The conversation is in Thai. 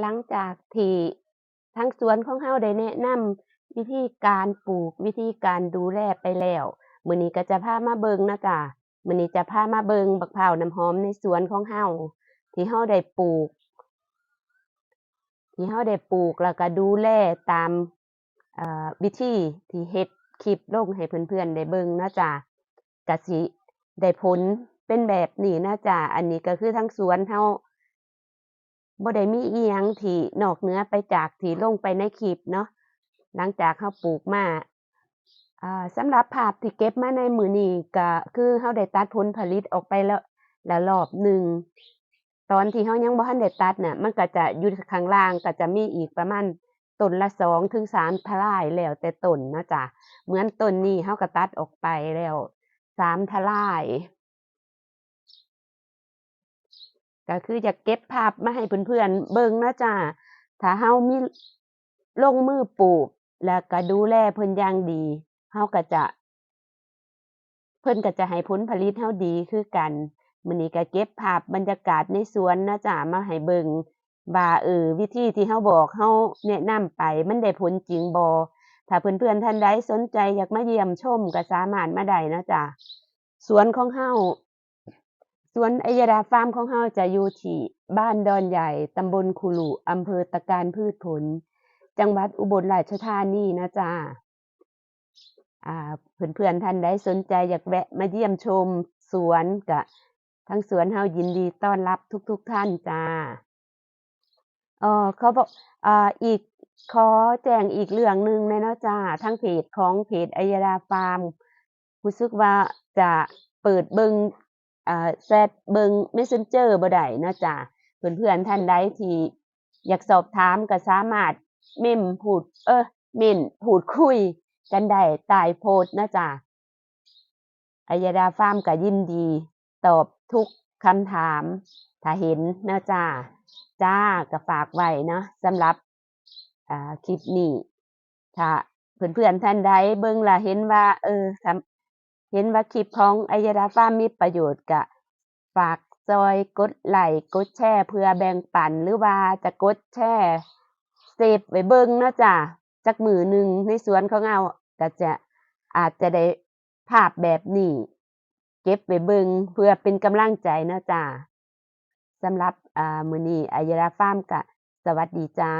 หลังจากที่ทางสวนของเราได้แนะนำวิธีการปลูกวิธีการดูแลไปแล้ว มื้อนี้ก็จะพามาเบิ่งนะจ้ะมื้อนี้จะพามาเบิ่งบักพร้าวน้ำหอมในสวนของเราที่เราได้ปลูก ที่เราได้ปลูกแล้วก็ดูแลตามวิธีที่เฮ็ดคลิปลงให้เพื่อนๆได้เบิ่งนะจ้ะก็สิได้ผลเป็นแบบนี้นะจ้ะอันนี้ก็คือทางสวนเรา บ่ได้มีอิหยังที่นอกเหนือไปจากที่ลงไปในคลิปเนาะหลังจากเราปลูกมาสำหรับภาพที่เก็บมาในมือนี้ก็คือเราได้ตัดผลผลิตออกไปแล้วแล้วรอบหนึ่งตอนที่เรายังบ่ทันได้ตัดน่ะ มันก็จะอยู่ข้างล่างก็จะมีอีกประมาณต้นละ2-3ทลายแล้วแต่ต้นเนาะจ้ะเหมือนต้นนี้เราก็ตัดออกไปแล้ว3ทลาย ก็คืออยากเก็บภาพมาให้เพื่อนๆเบิ่งนะจ้ะถ้าเรามีลงมือปลูก แล้วก็ดูแลเพิ่นอย่างดีเราก็จะ เพิ่นก็จะให้ผลผลิตเราดีคือกันมื้อนี้ก็เก็บภาพบรรยากาศในสวนนะจ้ะมาให้เบิ่งว่าเออวิธีที่เราบอกเราแนะนำไปมันได้ผลจริงบ่ถ้าเพื่อนๆท่านใดสนใจอยากมาเยี่ยมชมก็สามารถมาได้นะจ้ะสวนของเรา สวนอัยดาฟาร์มของเราจะอยู่ที่บ้านดอนใหญ่ ตำบลคุลุอำเภอตะการพืชผล จังหวัดอุบลราชธานีนะจ้ะอ่าเพื่อนๆท่านใดสนใจอยากแวะมาเยี่ยมชมสวนก็ทางสวนเรายินดีต้อนรับทุกๆท่านจ้ะเอ่อเขาบอกอ่าอีกขอแจ้งอีกเรื่องหนึ่งน่เนาะจ้ะทางเพจของเพจอัยดาฟาร์มรู้สึกว่าจะเปิดเบิง อ่าแชตเบิง Messenger บ่ได้เนาะจ้ะเพื่อนๆท่านใดที่อยากสอบถามก็สามารถเมมพูด เอ๊ะเม้นพูดคุย กันได้ใต้โพสเนะจ้ะอัยดาฟาร์มก็ยินดี ตอบทุกคำถาม ถ้าเห็นเนะจ้ะจ้าก็ฝากไว้เนาะสำหรับคลิปนี้ถ้าเพื่อนๆท่านใดเบิ่งล้วเห็นว่า เออ เห็นว่าคลิปของอัยดาฟ้ามีประโยชน์ก็ฝากช่วยกดไลก์กดแชร์เพื่อแบ่งปันหรือว่าจะกดแชร์เซฟไว้เบิ่งเนาะจ้ะจักมือหนึ่งในสวนของเราก็จะอาจจะได้ภาพแบบนี้เก็บไว้เบิ่งเพื่อเป็นกำลังใจเนาะจ้ะสำหรับอ่ามือนี้อัยดาฟาร์มก็สวัสดีจ้า